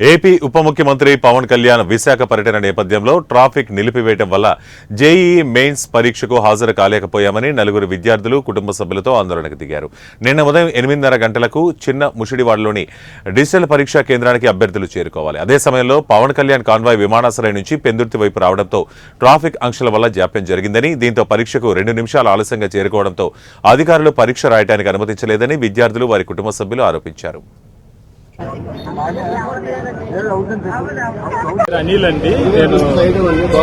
AP ఉప ముఖ్యమంత్రి పవన్ కళ్యాణ్ విశాఖ పర్యటన నేపథ్యంలో ట్రాఫిక్ నిలిపివేయడం వల్ల జేఈఈ మెయిన్స్ పరీక్షకు హాజరు కాలేకపోయామని నలుగురు విద్యార్థులు కుటుంబ సభ్యులతో ఆందోళనకు దిగారు. నిన్న ఉదయం ఎనిమిదిన్నర గంటలకు చిన్న ముషిడివాడలోని డిజిటల్ పరీక్షా కేంద్రానికి అభ్యర్థులు చేరుకోవాలి. అదే సమయంలో పవన్ కళ్యాణ్ కాన్వాయ్ విమానాశ్రయం నుంచి పెందుర్తి వైపు రావడంతో ట్రాఫిక్ ఆంక్షల వల్ల జాప్యం జరిగిందని దీంతో పరీక్షకు రెండు నిమిషాలు ఆలస్యంగా చేరుకోవడంతో అధికారులు పరీక్ష రాయడానికి అనుమతించలేదని విద్యార్థులు వారి కుటుంబ సభ్యులు ఆరోపించారు. అనిల్ అండి. నేను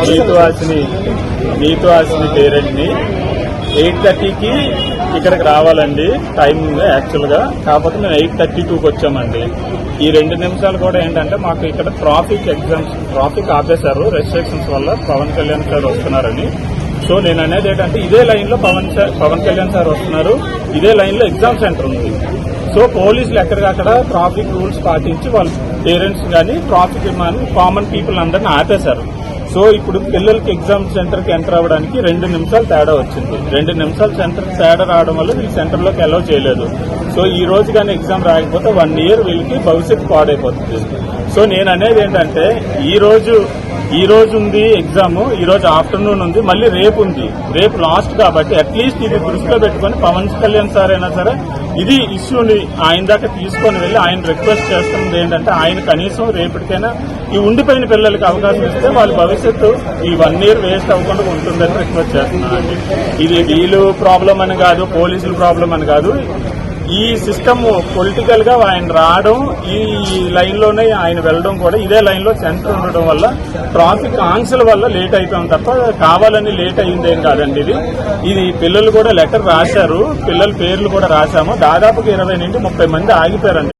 నీతు హాసిని నీతు హాసిని పేరెంట్ని. ఎయిట్ థర్టీకి ఇక్కడికి రావాలండి టైం యాక్చువల్గా కాకపోతే మేము ఎయిట్ థర్టీ టూకి వచ్చామండి. ఈ రెండు నిమిషాలు కూడా ఏంటంటే మాకు ఇక్కడ ట్రాఫిక్ ఎగ్జామ్స్ ట్రాఫిక్ ఆపేశారు. రెస్ట్రిక్షన్స్ వల్ల పవన్ కళ్యాణ్ సార్ వస్తున్నారని. సో నేను అనేది ఏంటంటే ఇదే లైన్లో పవన్ పవన్ కళ్యాణ్ సార్ వస్తున్నారు. ఇదే లైన్లో ఎగ్జామ్ సెంటర్ ఉంది. సో పోలీసులు ఎక్కడికక్కడ ట్రాఫిక్ రూల్స్ పాటించి వాళ్ళ పేరెంట్స్ కానీ ట్రాఫిక్ కామన్ పీపుల్ అందరిని ఆపేశారు. సో ఇప్పుడు పిల్లలకి ఎగ్జామ్ సెంటర్కి ఎంటర్ అవ్వడానికి రెండు నిమిషాలు తేడా వచ్చింది. రెండు నిమిషాలు సెంటర్ తేడా రావడం వల్ల వీళ్ళు సెంటర్లోకి అలౌ చేయలేదు. సో ఈ రోజు కానీ ఎగ్జామ్ రాకపోతే వన్ ఇయర్ వీళ్ళకి భవిష్యత్తు పాడైపోతుంది. సో నేను అనేది ఏంటంటే ఈ రోజు ఈ రోజు ఉంది ఎగ్జామ్ ఈ రోజు ఆఫ్టర్నూన్ ఉంది మళ్ళీ రేపు ఉంది. రేపు లాస్ట్ కాబట్టి అట్లీస్ట్ ఇది దృష్టిలో పెట్టుకొని పవన్ కళ్యాణ్ సార్ అయినా సరే ఇది ఇష్యూని ఆయన దాకా తీసుకొని వెళ్ళి ఆయన రిక్వెస్ట్ చేస్తున్నది ఏంటంటే ఆయన కనీసం రేపటికైనా ఈ ఉండిపోయిన పిల్లలకి అవకాశం ఇస్తే వాళ్ళ భవిష్యత్తు ఈ వన్ ఇయర్ వేస్ట్ అవ్వకుండా ఉంటుందని రిక్వెస్ట్ చేస్తున్నానండి ఇది వీళ్ళు ప్రాబ్లం అని కాదు పోలీసుల ప్రాబ్లం అని కాదు. ఈ సిస్టమ్ పొలిటికల్గా ఆయన రావడం ఈ లైన్లోనే ఆయన వెళ్ళడం కూడా ఇదే లైన్లో సెంటర్ ఉండడం వల్ల ట్రాఫిక్ ఆంక్షల వల్ల లేట్ అవుతాం తప్ప కావాలని లేట్ అయిందేం కాదండి ఇది. ఇది పిల్లలు కూడా లెటర్ రాశారు పిల్లల పేర్లు కూడా రాశాము. దాదాపుగా ఇరవై నుండి ముప్పై మంది ఆగిపోయారండి.